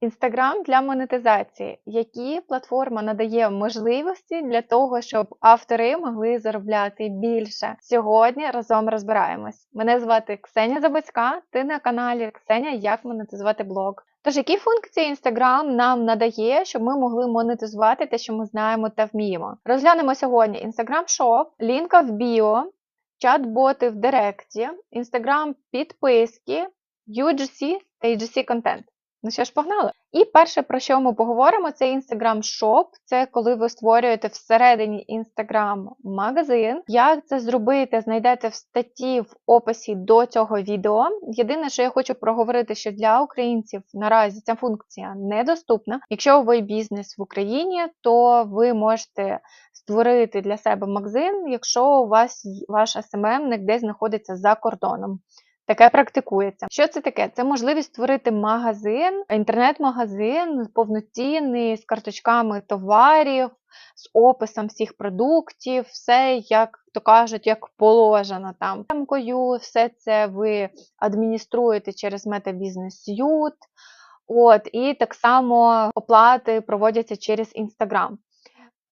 Інстаграм для монетизації. Які платформа надає можливості для того, щоб автори могли заробляти більше? Сьогодні разом розбираємось. Мене звати Ксенія Забицька, ти на каналі Ксенія Як монетизувати блог. Тож, які функції Інстаграм нам надає, щоб ми могли монетизувати те, що ми знаємо та вміємо? Розглянемо сьогодні Інстаграм Шоп, лінка в біо, чат-боти в Директі, Інстаграм підписки, UGC та UGC контент. Ну що ж, погнали. І перше, про що ми поговоримо, це Instagram Shop. Це коли ви створюєте всередині Instagram магазин. Як це зробити, знайдете в статті в описі до цього відео. Єдине, що я хочу проговорити, що для українців наразі ця функція недоступна. Якщо ви бізнес в Україні, то ви можете створити для себе магазин, якщо у вас ваш СММник десь знаходиться за кордоном. Таке практикується. Що це таке? Це можливість створити магазин, інтернет-магазин повноцінний з карточками товарів, з описом всіх продуктів, все як то кажуть, як положено там. Темкою, все це ви адмініструєте через Meta Business Suite. От, і так само оплати проводяться через Instagram.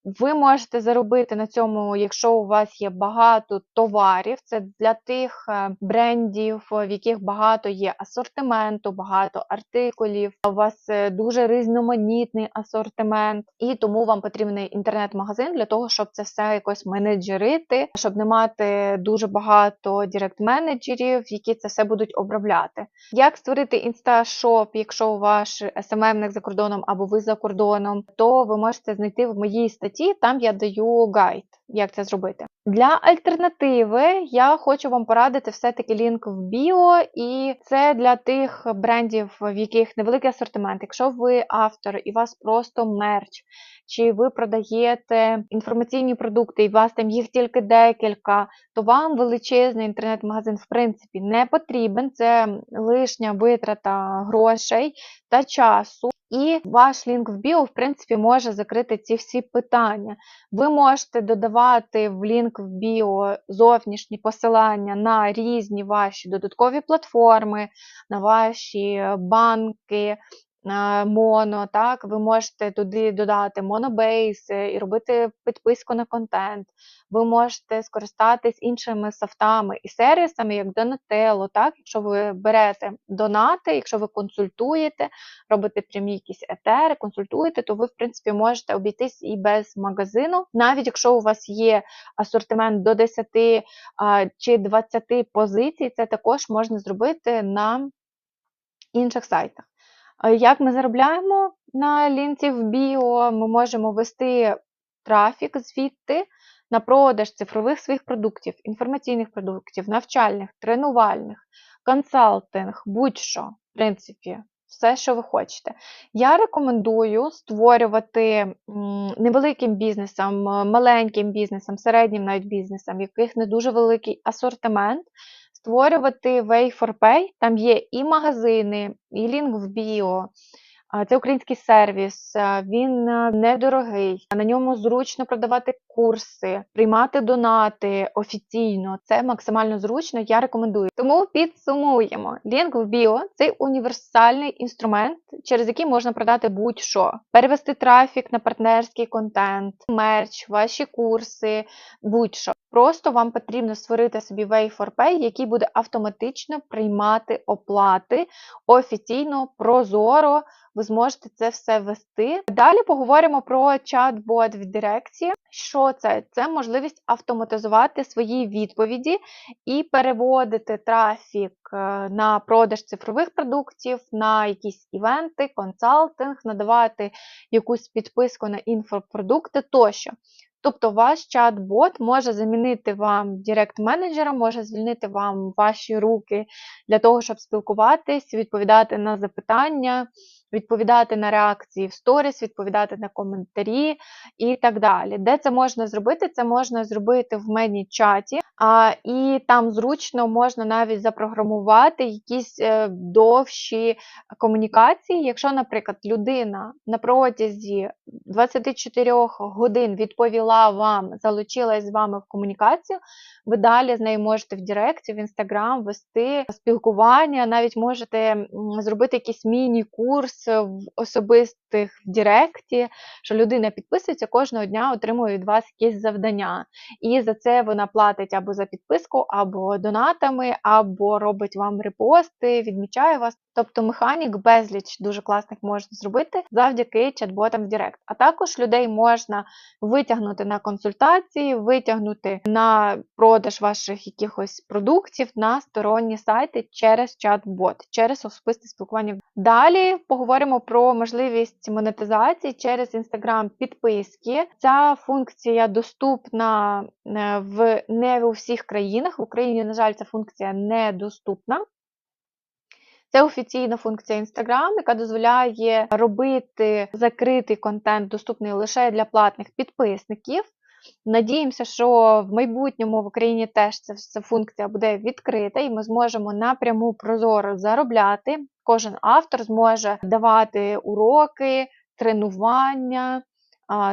Ви можете заробити на цьому, якщо у вас є багато товарів. Це для тих е, брендів, в яких багато є асортименту, багато артикулів. У вас е, дуже різноманітний асортимент, і тому вам потрібний інтернет-магазин для того, щоб це все якось менеджерити, щоб не мати дуже багато директ-менеджерів, які це все будуть обробляти. Як створити інсташоп, якщо у ваш СММник за кордоном або ви за кордоном, то ви можете знайти в моїй статті, там я даю гайд, як це зробити. Для альтернативи я хочу вам порадити все-таки лінк в біо, і це для тих брендів, в яких невеликий асортимент. Якщо ви автор і у вас просто мерч, чи ви продаєте інформаційні продукти, і у вас там їх тільки декілька, то вам величезний інтернет-магазин в принципі не потрібен. Це лишня витрата грошей та часу. І ваш лінк в біо, в принципі, може закрити ці всі питання. Ви можете додавати в лінк в біо зовнішні посилання на різні ваші додаткові платформи, на ваші банки. Моно, так, ви можете туди додати монобейс і робити підписку на контент. Ви можете скористатись іншими софтами і сервісами, як Donatello, так, якщо ви берете донати, якщо ви консультуєте, робите прямі якісь етери, консультуєте, то ви, в принципі, можете обійтись і без магазину. Навіть якщо у вас є асортимент до 10 а, чи 20 позицій, це також можна зробити на інших сайтах. А Як ми заробляємо на лінці в біо? Ми можемо вести трафік звідти на продаж цифрових своїх продуктів, інформаційних продуктів, навчальних, тренувальних, консалтинг, будь-що, в принципі, все, що ви хочете. Я рекомендую створювати невеликим бізнесам, е, маленьким бізнесам, середнім навіть бізнесам, в яких не дуже великий асортимент, створювати Way for Pay. Там є і магазини, і лінк в біо. Це український сервіс, він недорогий, на ньому зручно продавати курси, приймати донати офіційно. Це максимально зручно, я рекомендую. Тому підсумуємо. Лінк в біо це універсальний інструмент, через який можна продати будь-що, перевести трафік на партнерський контент, мерч, ваші курси, будь-що. Просто вам потрібно створити собі Way for Pay, який буде автоматично приймати оплати офіційно, прозоро. Ви зможете це все вести. Далі поговоримо про чат-бот в Директі. Що це? Це можливість автоматизувати свої відповіді і переводити трафік е, на продаж цифрових продуктів, на якісь івенти, консалтинг, надавати якусь підписку на інфопродукти тощо. Тобто ваш чат-бот може замінити вам директ-менеджера, може звільнити вам ваші руки для того, щоб спілкуватись, відповідати на запитання, відповідати на реакції в сторіс, відповідати на коментарі і так далі. Де це можна зробити? Це можна зробити в мені чаті. А, і там зручно можна навіть запрограмувати якісь е, довші комунікації. Якщо, наприклад, людина на протязі 24 годин відповіла вам, залучилась з вами в комунікацію, ви далі з нею можете в Директі, в Інстаграм вести спілкування, навіть можете зробити якийсь міні-курс в особистих в Директі, що людина підписується кожного дня, отримує від вас якісь завдання. І за це вона платить або за підписку, або донатами, або робить вам репости, відмічає вас. Тобто механік безліч дуже класних можна зробити завдяки чат-ботам в Директ. А також людей можна витягнути на консультації, витягнути на продаж ваших якихось продуктів на сторонні сайти через чат-бот, через особисте спілкування. Далі поговоримо про можливість монетизації через Instagram підписки. Ця функція доступна е, в не у всіх країнах. В Україні, на жаль, ця функція недоступна. Це офіційна функція Instagram, яка дозволяє робити закритий контент, доступний лише для платних підписників. Надіємося, що в майбутньому в Україні теж ця, функція буде відкрита, і ми зможемо напряму прозоро заробляти. Кожен автор зможе давати уроки, тренування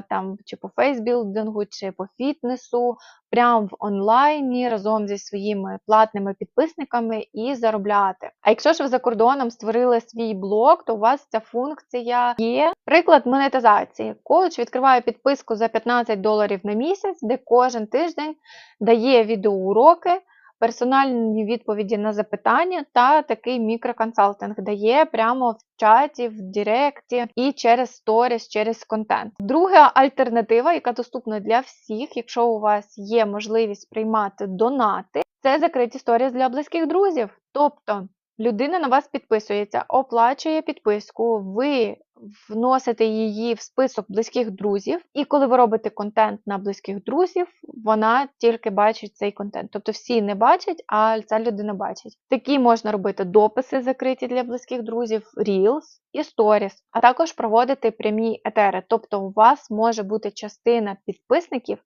там чи по фейсбілдингу, чи по фітнесу, прямо в онлайні разом зі своїми платними підписниками і заробляти. А якщо ж ви за кордоном створили свій блог, то у вас ця функція є. Приклад монетизації. Коуч відкриває підписку за 15 доларів на місяць, де кожен тиждень дає відеоуроки персональні відповіді на запитання та такий мікроконсалтинг дає прямо в чаті, в Директі і через сторіс, через контент. Друга альтернатива, яка доступна для всіх, якщо у вас є можливість приймати донати, це закриті сторіс для близьких друзів. Тобто людина на вас підписується, оплачує підписку, ви вносите її в список близьких друзів, і коли ви робите контент на близьких друзів, вона тільки бачить цей контент. Тобто всі не бачать, а ця людина бачить. Такі можна робити дописи закриті для близьких друзів, Reels і Stories, а також проводити прямі етери. Тобто у вас може бути частина підписників,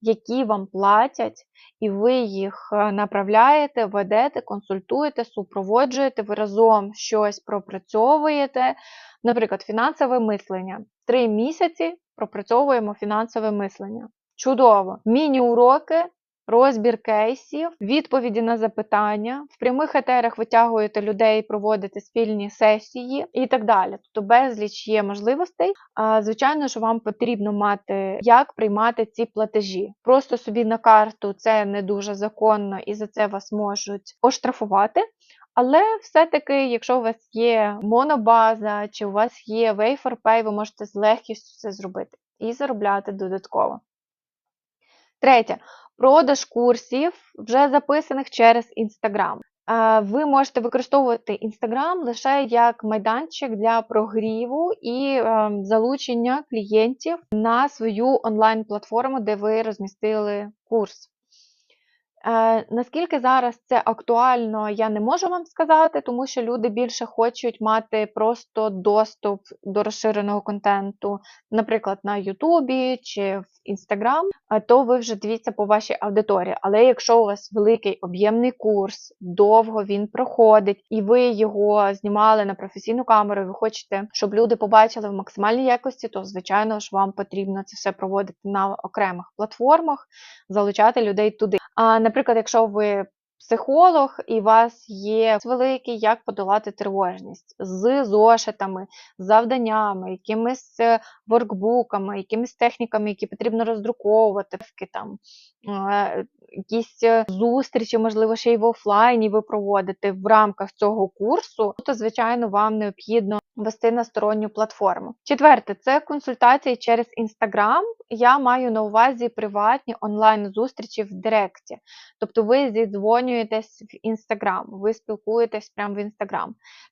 які вам платять, і ви їх е, направляєте, ведете, консультуєте, супроводжуєте, ви разом щось пропрацьовуєте. Наприклад, фінансове мислення. Три місяці пропрацьовуємо фінансове мислення. Чудово! Міні-уроки розбір кейсів, відповіді на запитання, в прямих етерах витягуєте людей, проводите спільні сесії і так далі. Тобто безліч є можливостей. Звичайно, що вам потрібно мати, як приймати ці платежі. Просто собі на карту це не дуже законно і за це вас можуть оштрафувати. Але все-таки, якщо у вас є монобаза, чи у вас є Way4Pay, ви можете з легкістю це зробити і заробляти додатково. Третє продаж курсів, вже записаних через Instagram. Ви можете використовувати Instagram лише як майданчик для прогріву і ем, залучення клієнтів на свою онлайн-платформу, де ви розмістили курс. Е, наскільки зараз це актуально, я не можу вам сказати, тому що люди більше хочуть мати просто доступ до розширеного контенту, наприклад, на Ютубі чи в Інстаграм, то ви вже дивіться по вашій аудиторії. Але якщо у вас великий об'ємний курс, довго він проходить, і ви його знімали на професійну камеру, і ви хочете, щоб люди побачили в максимальній якості, то звичайно ж вам потрібно це все проводити на окремих платформах, залучати людей туди. А наприклад, якщо ви психолог, і у вас є великий, як подолати тривожність? З зошитами, завданнями, якимись е, воркбуками, якимись техніками, які потрібно роздруковувати, там е, якісь е, зустрічі, можливо, ще й в офлайні ви проводите в рамках цього курсу, то, звичайно, вам необхідно вести на сторонню платформу. Четверте, це консультації через Instagram. Я маю на увазі приватні онлайн-зустрічі в Директі. Тобто ви зідзвонюєтесь в Instagram, ви спілкуєтесь прямо в Instagram.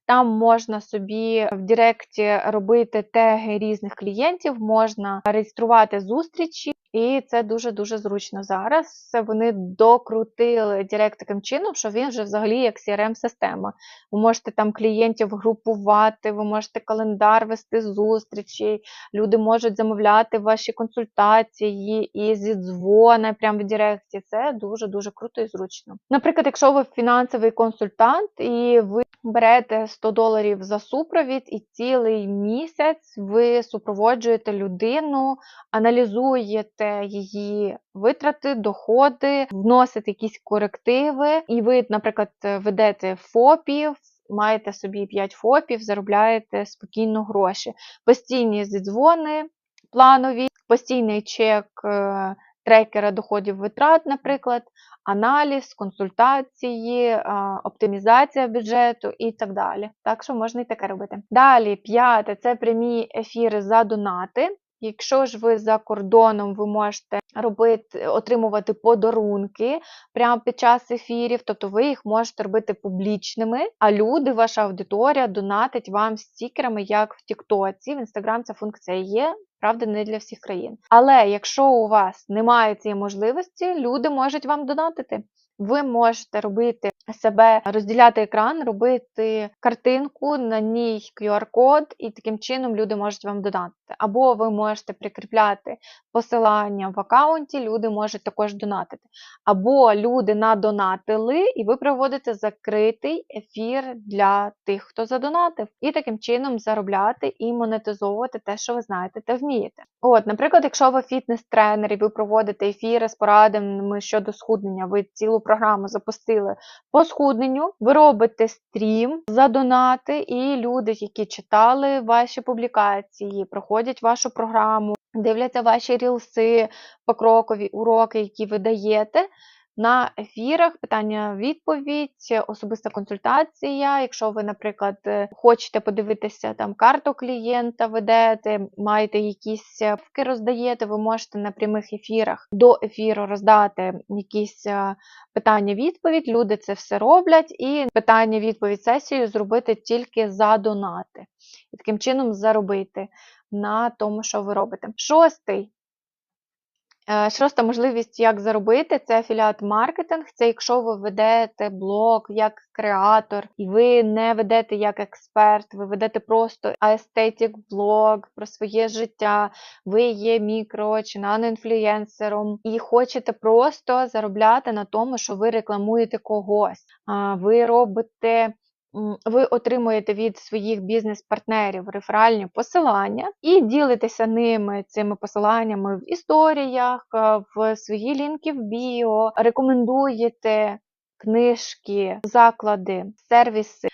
Там можна собі в Директі робити теги різних клієнтів, можна реєструвати зустрічі І це дуже-дуже зручно зараз. Вони докрутили Директ таким чином, що він вже взагалі як CRM-система. Ви можете там клієнтів групувати, ви можете календар вести зустрічі, люди можуть замовляти ваші консультації і зі дзвони прямо в Директі. Це дуже-дуже круто і зручно. Наприклад, якщо ви фінансовий консультант і ви берете 100 доларів за супровід, і цілий місяць ви супроводжуєте людину, аналізуєте її витрати, доходи, вносите якісь корективи, і ви, наприклад, ведете ФОПів. Маєте собі 5 ФОПів, заробляєте спокійно гроші. Постійні зідзвони планові, постійний чек е, трекера доходів витрат, наприклад, аналіз, консультації, е, оптимізація бюджету і так далі. Так що можна і таке робити. Далі, п'яте це прямі ефіри за донати. Якщо ж ви за кордоном, ви можете робити, отримувати подарунки прямо під час ефірів, тобто ви їх можете робити публічними, а люди, ваша аудиторія, донатить вам стікерами, як в Тіктоці. В Інстаграм ця функція є. Правда, не для всіх країн. Але якщо у вас немає цієї можливості, люди можуть вам донатити. Ви можете робити себе, розділяти екран, робити картинку, на ній QR-код, і таким чином люди можуть вам донатити. Або ви можете прикріпляти посилання в аккаунті, люди можуть також донатити. Або люди надонатили, і ви проводите закритий ефір для тих, хто задонатив, і таким чином заробляти і монетизовувати те, що ви знаєте та вмієте. От, наприклад, якщо ви фітнес-тренер і ви проводите ефіри з порадами щодо схуднення, ви цілу програму запустили по схудненню, ви робите стрім за донати, і люди, які читали ваші публікації, проходять вашу програму, дивляться ваші рілси, покрокові уроки, які ви даєте. На ефірах питання-відповідь, особиста консультація. Якщо ви, наприклад, е, хочете подивитися там карту клієнта, ведете, маєте якісь вки роздаєте, ви можете на прямих ефірах до ефіру роздати якісь е, питання-відповідь. Люди це все роблять, і питання-відповідь сесію зробити тільки за донати. І таким чином заробити на тому, що ви робите. Шостий Е, Шоста можливість, як заробити, це афіліат-маркетинг. Це якщо ви ведете блог як креатор, і ви не ведете як експерт, ви ведете просто естетик блог про своє життя, ви є мікро чи наноінфлюєнсером, і хочете просто заробляти на тому, що ви рекламуєте когось. Ви робите ви отримуєте від своїх бізнес-партнерів реферальні посилання і ділитеся ними цими посиланнями в історіях, е, в свої лінки в біо, рекомендуєте книжки, заклади, сервіси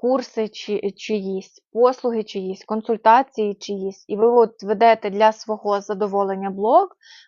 курси чи, чиїсь, послуги чиїсь, консультації чиїсь, і ви от ведете для свого задоволення блог,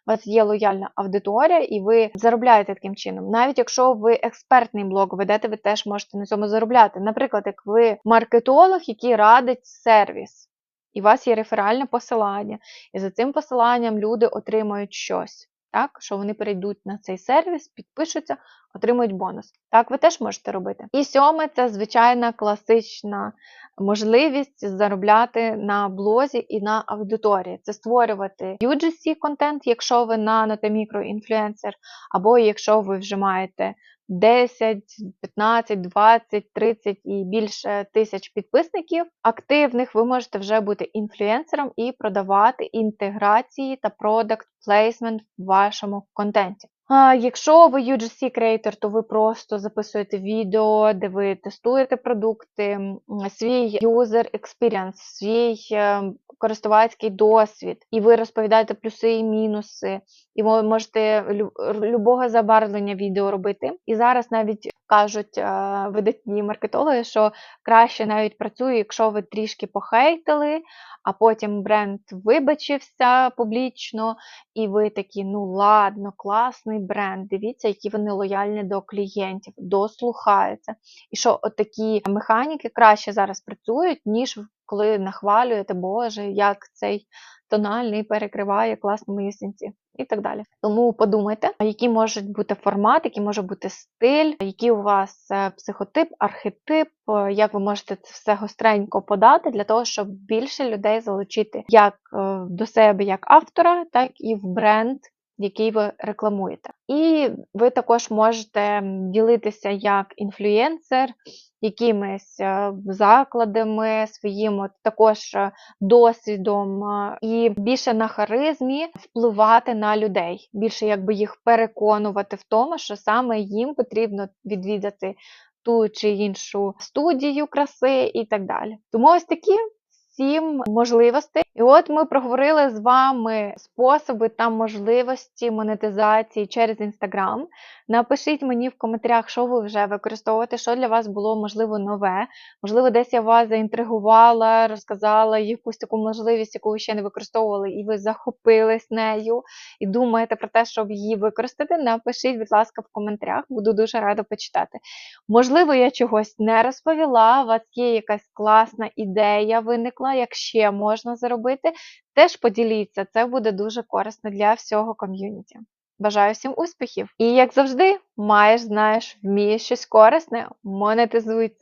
у вас є лояльна аудиторія, і ви заробляєте таким чином. Навіть якщо ви експертний блог ведете, ви теж можете на цьому заробляти. Наприклад, як ви маркетолог, який радить сервіс, і у вас є реферальне посилання, і за цим посиланням люди отримують щось так, що вони перейдуть на цей сервіс, підпишуться, отримують бонус. Так, ви теж можете робити. І сьоме це звичайна класична можливість заробляти на блозі і на аудиторії. Це створювати UGC контент, якщо ви на мікроінфлюенсер, або якщо ви вже маєте 10, 15, 20, 30 і більше тисяч підписників активних, ви можете вже бути інфлюенсером і продавати інтеграції та продакт плейсмент в вашому контенті. А Якщо ви UGC креатор, то ви просто записуєте відео, де ви тестуєте продукти, свій user experience, свій е, користувацький досвід, і ви розповідаєте плюси і мінуси, і ви можете любого забарвлення відео робити. І зараз навіть кажуть е, видатні маркетологи, що краще навіть працює, якщо ви трішки похейтили, а потім бренд вибачився публічно, і ви такі, ну ладно, класний бренд. Дивіться, які вони лояльні до клієнтів, дослухаються. І що такі механіки краще зараз працюють, ніж коли нахвалюєте, Боже, як цей тональний перекриває класно мої сінці. і так далі. Тому подумайте, які можуть бути формат, який може бути стиль, який у вас е, психотип, архетип, е, як ви можете це все гостренько подати для того, щоб більше людей залучити як е, до себе як автора, так і в бренд. Який ви рекламуєте, і ви також можете ділитися як інфлюєнсер, якимись е, закладами своїм от також е, досвідом е, і більше на харизмі впливати на людей, більше якби їх переконувати в тому, що саме їм потрібно відвідати ту чи іншу студію краси і так далі. Тому ось такі сім можливостей. І от ми проговорили з вами способи та можливості монетизації через Інстаграм. Напишіть мені в коментарях, що ви вже використовуєте, що для вас було можливо нове. Можливо, десь я вас заінтригувала, розказала якусь таку можливість, яку ви ще не використовували, і ви захопились нею і думаєте про те, щоб її використати. Напишіть, будь ласка, в коментарях, буду дуже рада почитати. Можливо, я чогось не розповіла, у вас є якась класна ідея виникла, як ще можна заробити. Теж поділіться, це буде дуже корисно для всього ком'юніті. Бажаю всім успіхів! І як завжди, маєш, знаєш, вмієш щось корисне, монетизуй це.